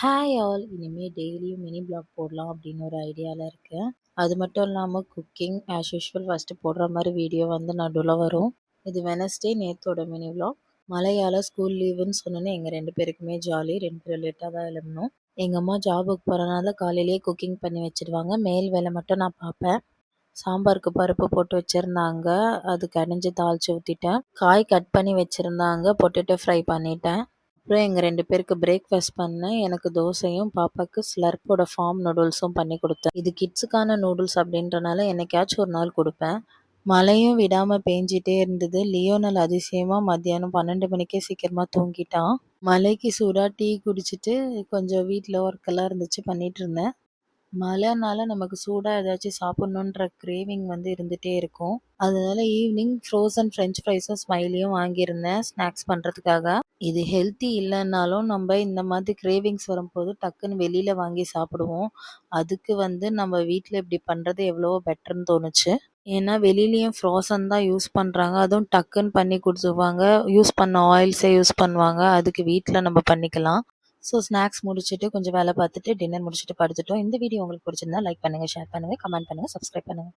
Hi all இனிமேல் டெய்லியும் mini black போடலாம் அப்படின்னு ஒரு ஐடியாவில் இருக்கேன். அது மட்டும் இல்லாமல் குக்கிங் ஆஸ் யூஷுவல் ஃபஸ்ட்டு போடுற மாதிரி வீடியோ வந்து நடுவில் வரும். இது வெனஸ்டே நேத்தோட மினி பிளாக் மலையாள ஸ்கூல் லீவுன்னு சொன்னோன்னே எங்கள் ரெண்டு பேருக்குமே ஜாலி ரெண்டு பேர் லேட்டாக தான் எழுதணும் எங்கள் அம்மா ஜாபுக்கு போகிறனால காலையிலேயே குக்கிங் பண்ணி வச்சுருவாங்க. மேல் வேலை மட்டும் நான் பார்ப்பேன். சாம்பாருக்கு பருப்பு போட்டு வச்சுருந்தாங்க. அது கடைஞ்சி தாளித்து ஊற்றிட்டேன் காய் கட் பண்ணி வச்சுருந்தாங்க. பொட்டேட்டோ ஃப்ரை பண்ணிட்டேன். அப்புறம் எங்கள் ரெண்டு பேருக்கு பிரேக்ஃபாஸ்ட் பண்ணேன். எனக்கு தோசையும் பாப்பாவுக்கு ஸ்லர்ப்போட ஃபார்ம் நூடுல்ஸும் பண்ணி கொடுத்தேன். இது கிட்ஸுக்கான நூடுல்ஸ் அப்படின்றனால என்னைக்காச்சும் ஒரு நாள் கொடுப்பேன். மழையும் விடாமல் பேஞ்சிட்டே இருந்தது. லியோனல் அதிசயமாக மத்தியானம் பன்னெண்டு மணிக்கே சீக்கிரமாக தூங்கிட்டான். மலைக்கு சூடாக டீ குடிச்சிட்டு கொஞ்சம் வீட்டில் ஒர்க்கெல்லாம் இருந்துச்சு பண்ணிகிட்டு இருந்தேன். மழைனால நமக்கு சூடாக ஏதாச்சும் சாப்பிட்ணுன்ற கிரேவிங் வந்து இருந்துகிட்டே இருக்கும். அதனால ஈவினிங் ஃப்ரோசன் ஃப்ரெஞ்ச் ஃப்ரைஸும் ஸ்மைலியும் வாங்கியிருந்தேன் ஸ்நாக்ஸ் பண்ணுறதுக்காக இது ஹெல்த்தி இல்லைன்னாலும் நம்ம இந்த மாதிரி கிரேவிங்ஸ் வரும்போது டக்குன்னு வெளியில் வாங்கி சாப்பிடுவோம். அதுக்கு வந்து நம்ம வீட்டில் இப்படி பண்ணுறது எவ்வளவோ பெட்டர்னு தோணுச்சு. ஏன்னா வெளியிலயும் ஃப்ரோசன் தான் யூஸ் பண்ணுறாங்க அதுவும் டக்குன்னு பண்ணி கொடுத்துருவாங்க யூஸ் பண்ண ஆயில்ஸே யூஸ் பண்ணுவாங்க. அதுக்கு வீட்டில் நம்ம பண்ணிக்கலாம். ஸோ ஸ்நாக்ஸ் முடிச்சுட்டு கொஞ்சம் வேலை பார்த்துட்டு டின்னர் முடிச்சுட்டு படுத்துட்டோம். இந்த வீடியோ உங்களுக்கு பிடிச்சிருந்தா லைக் பண்ணுங்கள் ஷேர் பண்ணுங்கள் கமெண்ட் பண்ணுங்கள் சப்ஸ்கிரைப் பண்ணுங்கள்